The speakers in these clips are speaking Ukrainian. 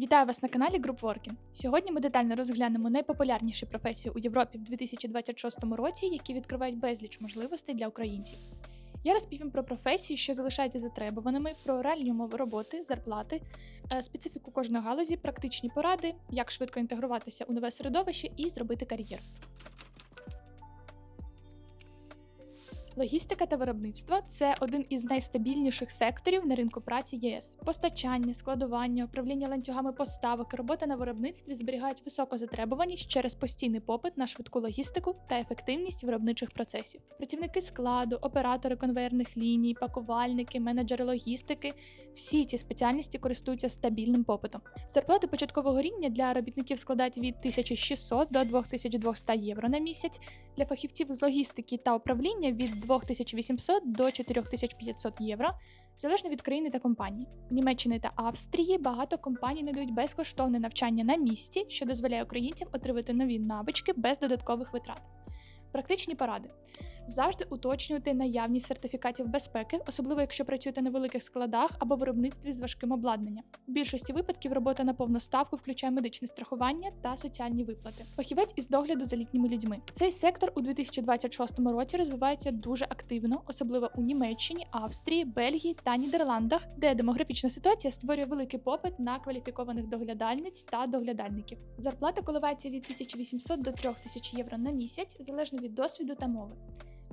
Вітаю вас на каналі Group Working. Сьогодні ми детально розглянемо найпопулярніші професії у Європі в 2026 році, які відкривають безліч можливостей для українців. Я розповім про професії, що залишаються затребуваними, про реальні умови роботи, зарплати, е, специфіку кожної галузі, практичні поради, як швидко інтегруватися у нове середовище і зробити кар'єру. Логістика та виробництво це один із найстабільніших секторів на ринку праці ЄС. Постачання, складування, управління ланцюгами поставок, робота на виробництві зберігають високу затребуваність через постійний попит на швидку логістику та ефективність виробничих процесів. Працівники складу, оператори конвейерних ліній, пакувальники, менеджери логістики всі ці спеціальності користуються стабільним попитом. Зарплати початкового рівня для робітників складають від 1600 до 2200 євро на місяць, для фахівців з логістики та управління від 2800 до 4500 євро, залежно від країни та компанії. В Німеччині та Австрії багато компаній надають безкоштовне навчання на місці, що дозволяє українцям отримати нові навички без додаткових витрат. Практичні поради. Завжди уточнюйте наявність сертифікатів безпеки, особливо якщо працюєте на великих складах або виробництві з важким обладнанням. В більшості випадків робота на повну ставку включає медичне страхування та соціальні виплати. Фахівець із догляду за літніми людьми. Цей сектор у 2026 році розвивається дуже активно, особливо у Німеччині, Австрії, Бельгії та Нідерландах, де демографічна ситуація створює великий попит на кваліфікованих доглядальниць та доглядальників. Зарплата коливається від 1800 до 3000 євро на місяць, залежно від досвіду та мови.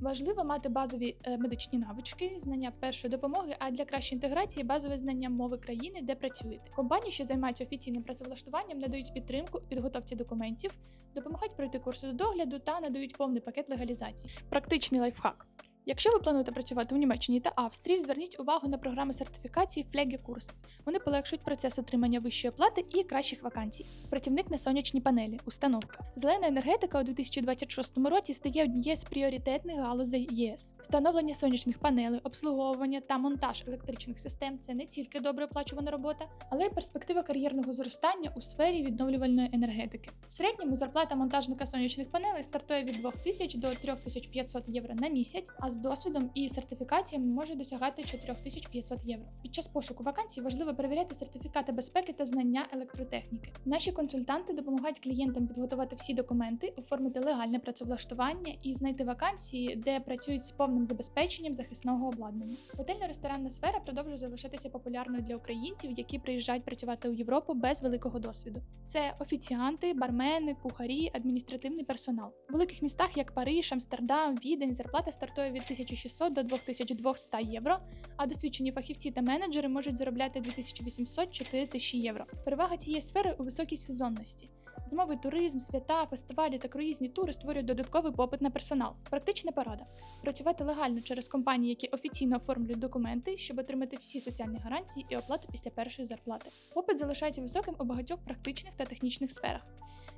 Важливо мати базові е, медичні навички, знання першої допомоги, а для кращої інтеграції базове знання мови країни, де працюєте. Компанії, що займаються офіційним працевлаштуванням, надають підтримку підготовці документів, допомагають пройти курси з догляду та надають повний пакет легалізації. Практичний лайфхак. Якщо ви плануєте працювати у Німеччині та Австрії, зверніть увагу на програми сертифікації Флегі курс. Вони полегшують процес отримання вищої оплати і кращих вакансій. Працівник на сонячній панелі, установка. Зелена енергетика у 2026 році стає однією з пріоритетних галузей ЄС. Встановлення сонячних панелей, обслуговування та монтаж електричних систем це не тільки добре оплачувана робота, але й перспектива кар'єрного зростання у сфері відновлювальної енергетики. В середньому зарплата монтажника сонячних панелей стартує від 2000 до 3500 євро на місяць. а з досвідом і сертифікаціями може досягати 4500 євро. Під час пошуку вакансій важливо перевіряти сертифікати безпеки та знання електротехніки. Наші консультанти допомагають клієнтам підготувати всі документи, оформити легальне працевлаштування і знайти вакансії, де працюють з повним забезпеченням захисного обладнання. Готельно-ресторанна сфера продовжує залишатися популярною для українців, які приїжджають працювати у Європу без великого досвіду. Це офіціанти, бармени, кухарі, адміністративний персонал. У великих містах, як Париж, Амстердам, Відень, зарплата стартує від 1600 до 2200 євро, а досвідчені фахівці та менеджери можуть заробляти 2800-4000 євро. Перевага цієї сфери у високій сезонності. Зимовий туризм, свята, фестивалі та круїзні тури створюють додатковий попит на персонал. Практична порада: працювати легально через компанії, які офіційно оформлюють документи, щоб отримати всі соціальні гарантії і оплату після першої зарплати. Попит залишається високим у багатьох практичних та технічних сферах.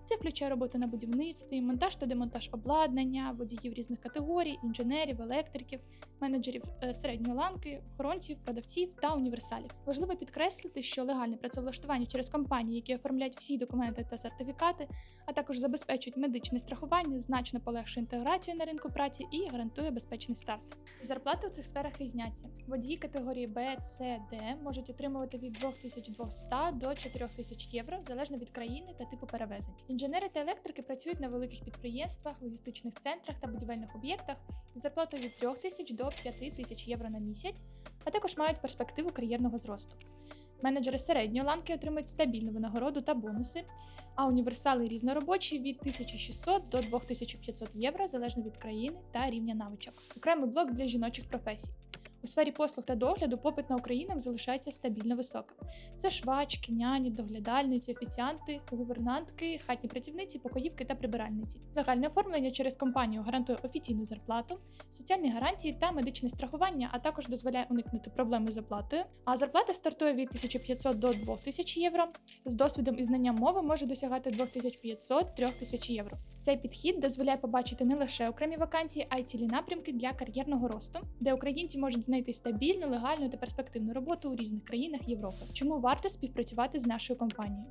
Це включає роботу на будівництві, монтаж та демонтаж обладнання, водіїв різних категорій, інженерів, електриків, менеджерів е, середньої ланки, охоронців, продавців та універсалів. Важливо підкреслити, що легальне працевлаштування через компанії, які оформляють всі документи та сертифікати, а також забезпечують медичне страхування, значно полегшує інтеграцію на ринку праці і гарантує безпечний старт. Зарплати у цих сферах різняться. Водії категорії Б, С, Д можуть отримувати від 2200 до 4000 євро залежно від країни та типу перевезень. Інженери та електрики працюють на великих підприємствах, логістичних центрах та будівельних об'єктах з зарплатою від 3000 до 5000 євро на місяць, а також мають перспективу кар'єрного зросту. Менеджери середньої ланки отримують стабільну винагороду та бонуси, а універсали різноробочі від 1600 до 2500 євро залежно від країни та рівня навичок. Окремий блок для жіночих професій. У сфері послуг та догляду попит на українок залишається стабільно високим. Це швачки, няні, доглядальниці, офіціанти, гувернантки, хатні працівниці, покоївки та прибиральниці. Легальне оформлення через компанію гарантує офіційну зарплату, соціальні гарантії та медичне страхування, а також дозволяє уникнути проблеми з оплатою. А зарплата стартує від 1500 до 2000 євро. З досвідом і знанням мови може досягати 2500-3000 євро. Цей підхід дозволяє побачити не лише окремі вакансії, а й цілі напрямки для кар'єрного росту, де українці можуть знайти стабільну, легальну та перспективну роботу у різних країнах Європи. Чому варто співпрацювати з нашою компанією?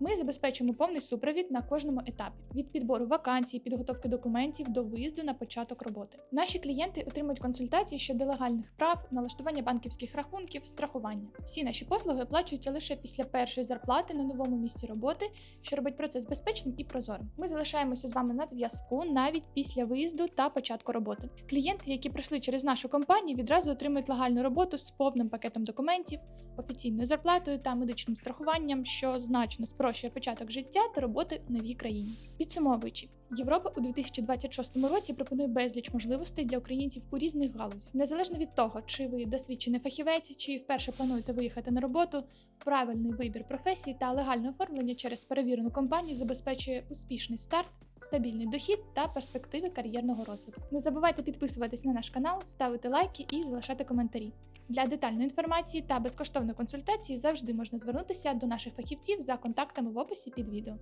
Ми забезпечуємо повний супровід на кожному етапі від підбору вакансій, підготовки документів до виїзду на початок роботи. Наші клієнти отримують консультації щодо легальних прав, налаштування банківських рахунків, страхування. Всі наші послуги оплачуються лише після першої зарплати на новому місці роботи, що робить процес безпечним і прозорим. Ми залишаємося з вами на зв'язку навіть після виїзду та початку роботи. Клієнти, які пройшли через нашу компанію, відразу отримують легальну роботу з повним пакетом документів, офіційною зарплатою та медичним страхуванням, що значно спрощує початок життя та роботи в новій країні. Підсумовуючи, Європа у 2026 році пропонує безліч можливостей для українців у різних галузях, незалежно від того, чи ви досвідчений фахівець, чи вперше плануєте виїхати на роботу. Правильний вибір професії та легальне оформлення через перевірену компанію забезпечує успішний старт. Стабільний дохід та перспективи кар'єрного розвитку. Не забувайте підписуватись на наш канал, ставити лайки і залишати коментарі. Для детальної інформації та безкоштовної консультації завжди можна звернутися до наших фахівців за контактами в описі під відео.